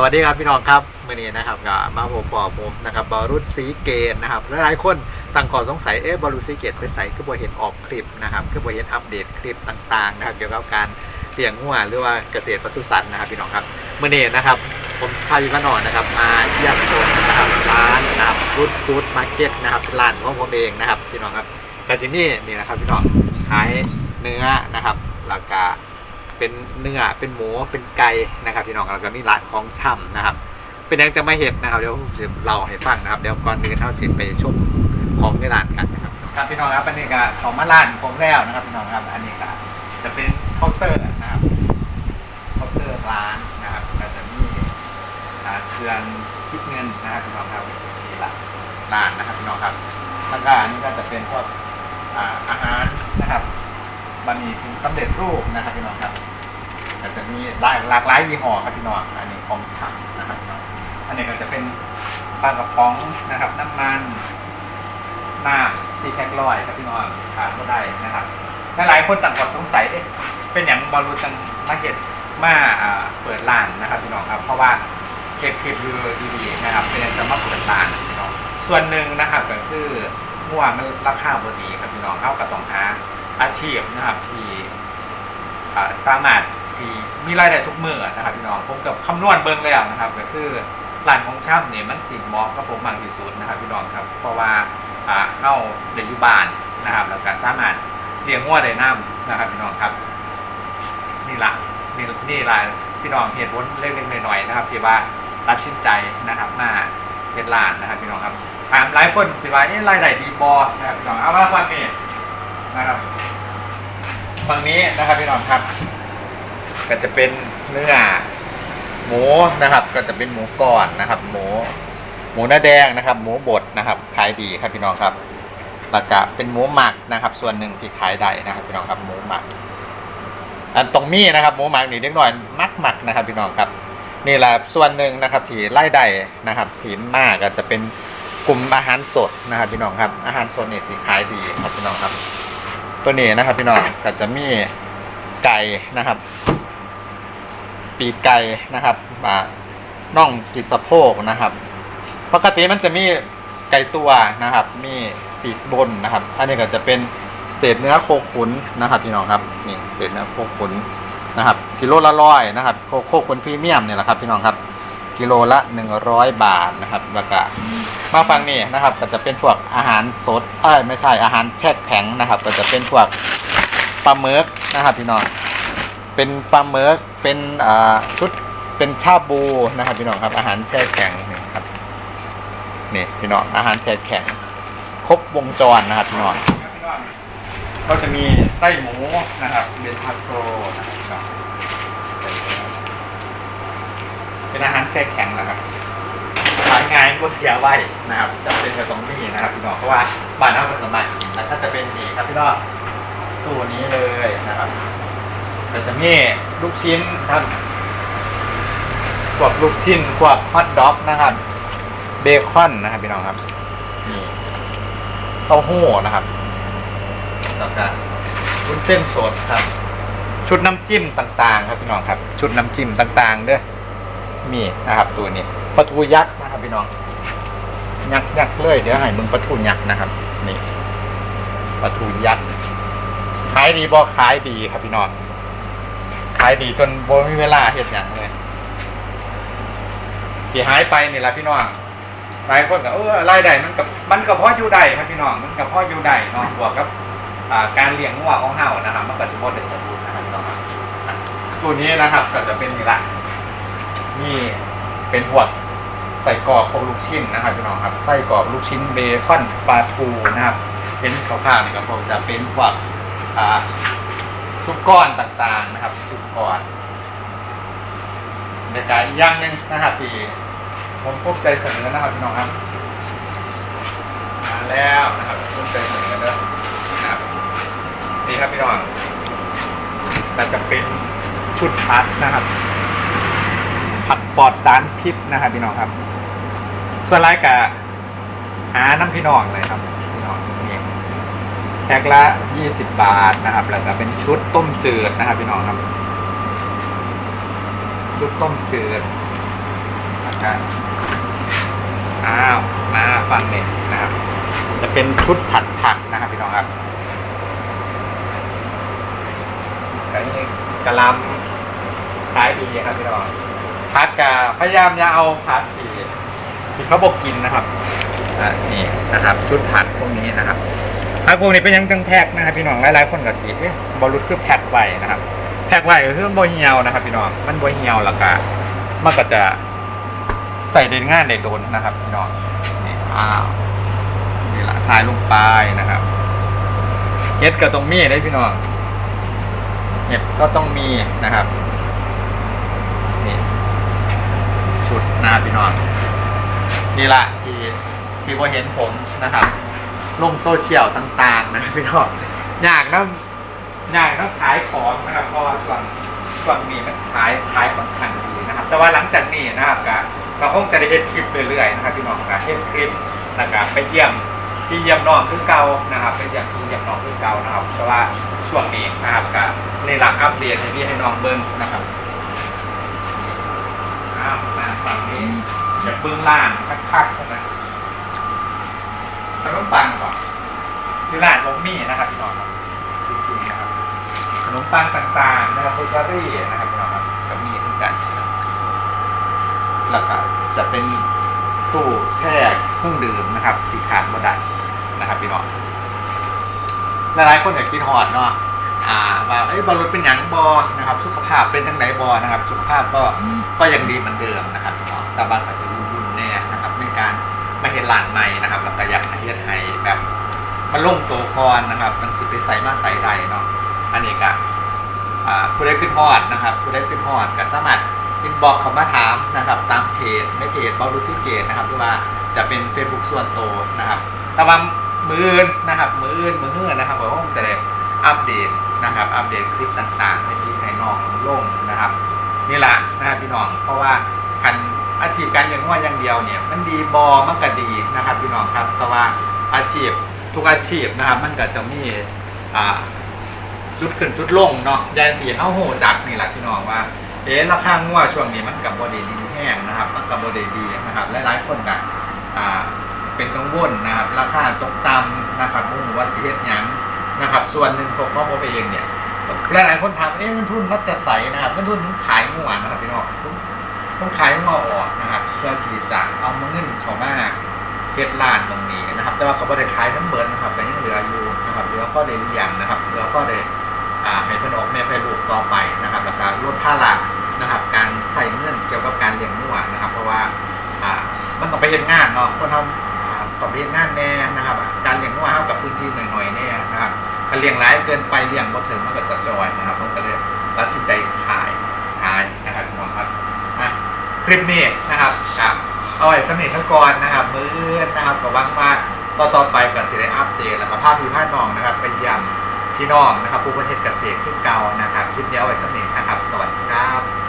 สวัสดีครับพี่น้องครับเมื่อนี้นะครับก็มาผมปอผมนะครับบอรุษสีเกตนะครับหลายๆคนตั้งข้อสงสัยเอ๊ะบอรุษสีเกตไปใส่คือบ่เห็นออกคลิปนะครับคือบ่เห็นอัปเดตคลิปต่างๆนะครับเกี่ยวกับการเลี้ยงงัวหรือว่าเกษตรปศุสัตว์นะครับพี่น้องครับเมื่อนี้นะครับผมพาพี่มาหนอนนะครับมาเยี่ยมชมนะครับร้านนะครับรุดฟู้ดมาร์เก็ตนะครับร้านของผมเองนะครับพี่น้องครับกาซินี่นี่นะครับพี่น้องขายเนื้อนะครับราคา เป็นเนื้อเป็นหมูเป็นไก่นะครับพี่น้องแล้วก็มีร้านของช่ำนะครับ เป็นยังจะไมาเห็นนะครับเดี๋ยวผมจะเล่าให้ฟังนะครับเดี๋ยวก่อนอื่นเท่าสิไปชมของในร้านกันนะครับครับพี่น้องครับอันนี้ก็ของมาร้านผมแล้วนะครับพี่น้องครับอันนี้ก็จะเป็นเคาน์เตอร์นะครับเคาน์เตอร์ร้านนะครับก็จะมีเครื่องคิดเงินนะครับพี่น้องครับนี่ละร้านนะครับพี่น้องครับแล้วก็อันนี้ก็จะเป็นพวกอาอาหารนะครับบะหมี่กึ่งสำเร็จรูปนะครับพี่น้องครับ ก็จะมีหลายหลากหลายยี่ห้อครับพี่น้องอันนี้ของถังนะครับอันนี้ก็จะเป็นปลากระป๋องนะครับ น้ำมันน้ำซีแพ็คลอยครับพี่น้องขาดก็ได้นะครับหลายคนต่างก็สงสัยเอ๊ะเป็นอย่างบอลลูจังมาเก็ตมาอ่าเปิดร้านนะครับพี่น้องครับ เพราะว่าเก็บคลิปดูดีๆนะครับ เป็นอย่างจะมาเปิดร้านพี่น้องส่วนหนึ่งนะครับก็คือมั่วมันราคาบดีครับพี่น้องเข้ากับต้องหาอาชีพนะครับที่สามารถ ที่มีรายได้ทุกมือนะครับพี่น้องผมกับคำนวณเบิ้งแล้วนะครับ ก็คือร้านของช่ำเนี่ยมันสิเหมาะกับผมมากที่สุดนะครับพี่น้องครับเพราะว่าอ่าเข้าเดอยู่บ้านนะครับ แล้วก็สามารถเลี้ยงงัวได้น้ำนะครับพี่น้องครับนี่ละนี่นี่ละพี่น้องเหตุผลเล็กๆหน่อยๆนะครับที่ว่าตัดสินใจนะครับมาเป็นร้านนะครับพี่น้องครับถามหลายคนสิว่าเอ๊ะรายได้ดีบอนะครับพี่น้องเอามาฟังนี่นะครับฝั่งนี้นะครับพี่น้องครับ ก็จะเป็นเนื้อหมูนะครับ ก็จะเป็นหมูก่อนนะครับ หมู หมูหน้าแดงนะครับ หมูบดนะครับขายดีครับพี่น้องครับแล้วก็เป็นหมูหมักนะครับ ส่วนหนึ่งที่ขายได้นะครับ พี่น้องครับหมูหมัก อันตรงมีนะครับ หมูหมักนี่เล็กน้อยมักหมักนะครับ พี่น้องครับนี่แหละส่วนหนึ่งนะครับที่ไล่ได้นะครับที่มากก็จะเป็นกลุ่มอาหารสดนะครับพี่น้องครับ อาหารสดนี่สิขายดีครับพี่น้องครับ ตัวนี้นะครับพี่น้องก็จะมีไก่นะครับ ปีกไก่นะครับอ่าน่องจิตสะโพกนะครับ ปกติมันจะมีไก่ตัวนะครับ มีปีกบนนะครับ อันนี้ก็จะเป็นเศษเนื้อโคขุนนะครับพี่น้องครับนี่เศษเนื้อโคขุนนะครับ กิโลละร้อยนะครับโคโคขุนพรีเมียมเนี่ยแหละครับพี่น้องครับ กิโลละ 100 บาทนะครับแล้วก็มาฟังนี่นะครับ ก็จะเป็นพวกอาหารสดเอ้ยไม่ใช่อาหารแช่แข็งนะครับ ก็จะเป็นพวกปลาเมิกนะครับพี่น้อง เป็นปลาเมิกเป็นชุดเป็นชาบูนะครับพี่น้องครับ อาหารแช่แข็งนี่ครับนี่พี่น้องอาหารแช่แข็ง ครบวงจรนะครับพี่น้องก็จะมีไส้หมูนะครับเบนทาโกรนะครับเป็นอาหารแช่แข็งนะครับขายง่ายก็เสียไว้นะครับจะเป็นกระสองนี่นะครับพี่น้องเพราะว่าบ้านเราเป็นสมบัติแล้วถ้าจะเป็นนี่ครับพี่น้องตู้นี้เลยนะครับ ก็จะมีลูกชิ้นครับพวกลูกชิ้นพวกฮอทดอกนะครับ เบคอนนะครับพี่น้องครับนี่เต้าหู้นะครับแล้วก็วุ้นเส้นสดครับ ชุดน้ำจิ้มต่างๆ ครับพี่น้องครับ ชุดน้ำจิ้มต่างๆเด้อมีนะครับ ตัวนี้ปลาทูยักษ์นะครับพี่น้อง ยักษ์ยักษ์เลยเดี๋ยวให้มึงปลาทูยักษ์นะครับนี่ปลาทูยักษ์ขายดีบ่ขายดีครับพี่น้อง ขายดีจนบ่มีเวลาเห็ดหยังเลยที่หายไปนี่แหละพี่น้องหลายคนก็เออรายได้มันกับมันกับพ่ออยู่ได้ครับพี่น้องมันกับพ่ออยู่ได้เนาะบวกกับการเลี้ยงงัวของเฮานะครับมันก็จะบ่ได้สมบูรณ์นะครับพี่น้องครับตัวนนี้นะครับก็จะเป็นนี่ละนี่เป็นพวใส่กรอบพวกลูกชิ้นนะครับพี่น้องครับไส้กรอบลูกชิ้นเบคอนปลาทูนะครับเห็นข้าวๆนี่ก็พวกจะเป็นพวกอ่า ซุปก้อนต่างๆนะครับซุปก้อนเด็กอีกอย่างหนึ่งนะครับที่ผมภูมิใจเสนอนะครับพี่น้องครับมาแล้วนะครับภูมิใจเสนอเด้อนะครับนี่ครับพี่น้องแต่จะเป็นชุดพัดนะครับ ผักปลอดสารพิษนะครับพี่น้องครับ ส่วนไรกะหาน้ำพี่น้องเลยครับพี่น้อง แพ็คละ 20 บาทนะครับ แล้วก็เป็นชุดต้มจืดนะครับพี่น้องครับ ชุดต้มจืดครับอ้าวมาฟังเนี่ยนะครับ จะเป็นชุดผัดผักนะครับพี่น้องครับอันนี้กะลำขายดีครับพี่น้องผัดกะพยายามจะเอาผัดที่ที่เขาบอกกินนะครับอ่านี่นะครับ ชุดผัดพวกนี้นะครับ ผักพวกนี้เป็นยังจังแพ็กนะครับพี่น้องหลายๆคนก็สีเอ๊ะบอลลูนคือแพ็กไว้นะครับแพ็กไว้ก็คือมันบ่เหี่ยวนะครับ พี่น้องมันบ่เหี่ยวแล้วก็มันก็จะใส่ได้ง่ายได้โดนนะครับ พี่น้องนี่อ้าวนี่ละทายลงไปนะครับเห็ดก็ต้องมีได้พี่น้องเห็ดก็ต้องมีนะครับนี่ชุดหนาพี่น้องนี่ละที่ที่ว่าเห็นผมนะครับ ลงโซเชียลต่างๆ นะพี่น้องอยากนะอยากนะขายของนะครับเพราะว่าช่วงช่วงนี้มันขายขายค่อนข้างดีนะครับ แต่ว่าหลังจากนี้นะครับก็เราคงจะได้เห็นคลิปเรื่อยๆนะครับพี่น้องก็เห็นคลิปแล้วก็ไปเยี่ยมที่เยี่ยมน้องคือเก่านะครับเป็นอย่างที่เยี่ยมน้องคือเก่านะครับแต่ว่าช่วงนี้นะครับก็ในหลักอัปเดตให้พี่ให้น้องเบิ้งนะครับอ้าวมาฝั่งนี้จะเบิ้งล่างคักๆนะขนมปังก่ อนที่ร้านผมมีนะครับพี่น้องครับจริงๆนะครับขนมปังต่างๆนะครับเบเกอรี่นะครับพี่น้องครับก็มีเหมือนกันแล้วก็จะเป็นตู้แช่เครื่องดื่มนะครับสีขาดบ่ได้นะครับพี่น้องหลายๆคนอยากคิดฮอดเนาะอ่าว่าเอ้ยบอลลูนเป็นหยังบอนะครับ สุขภาพเป็นทั้งไหนบอนะครับ สุขภาพก็ก็ยังดีเหมือนเดิมนะครับพี่น้องแต่บางอาจจะวุ่นๆแน่นะครับในการมาเห็นหลานใหม่นะครับแล้วก็อยากให้เฮ็ดให้แบบ มาลงตัวก่อนนะครับจังสิไปใส่มาใส่ใดเนาะอันนี้ก็อ่าผู้ได้ขึ้นฮอดนะครับผู้ได้ขึ้นฮอดก็สามารถอินบอกเขามาถามนะครับตามเพจไม่เพจบอลลูซิเกตนะครับหรือว่าจะเป็น Facebook ส่วนตัวนะครับแต่ว่ามืออื่นนะครับมืออื่นมือเฮือนะครับผมก็จะได้อัปเดตนะครับอัปเดตคลิปต่างๆให้พี่ให้น้องลงนะครับนี่แหละนะครับพี่น้องเพราะว่าการอาชีพการเลี้ยงวัวอย่างเดียวเนี่ยมันดีบอมันก็ดีนะครับพี่น้องครับแต่ว่าอาชีพ ทุกอาชีพนะครับมันก็จะมีอ่าจุดขึ้นจุดลงเนาะแดนที่เฮาโหจักนี่แหละพี่น้องว่า เอ๊ะราคางัวช่วงนี้มันกับบดีดีแห้งนะครับมันกับบดีดีนะครับหลายๆคนก็อ่าเป็นกังวลนะครับ ราคาตกต่ำนะครับมุ่งว่าสิเฮ็ดหยังนะครับ ส่วนหนึ่งผมก็ผมเองเนี่ยหลายๆคนถามเอ๊ะเงินทุนมันจะใสนะครับเงินทุนผมขายงัวนะครับพี่น้องผมผมขายงัวออกนะครับ เพื่อที่จะเอามาเงินเขามา เฮ็ดร้านตรงนี้นะครับ แต่ว่าเขาไม่ได้ขายทั้งเบิร์นะครับแต่ยังเหลืออยู่นะครับเหลือข้อได้เลี้ยงนะครับเหลือข้อได้อ่าให้เพื่อนออกแม่ให้ลูกต่อไปนะครับแล้วก็ลดภาระนะครับ การใส่เงื่อนเกี่ยวกับการเลี้ยงงัวนะครับ เพราะว่าอ่ามันต้องไปเห็นงานเนาะคนทำอ่าต้องไปเห็นงานแน่นะครับ การเลี้ยงงัวเท่ากับพื้นที่หน่อยๆแน่นะครับถ้าเลี้ยงร้ายเกินไปเลี้ยงบ่ถึงมันก็จะจอยนะครับผมก็เลยตัดสินใจขายขายนะครับพี่น้องครับคลิปนี้นะครับ เอาไว้สนิทสักก่อนนะครับมืออื่นนะครับก็หวังมากต่อต่อไปกับสิได้อัปเดตแล้วก็ภาพพี่ภาพน้องนะครับไปเยี่ยมพี่น้องนะครับผู้ประเทศเกษตรขึ้นเก่านะครับคลิปนี้เอาไว้สนิทนะครับ สวัสดีครับ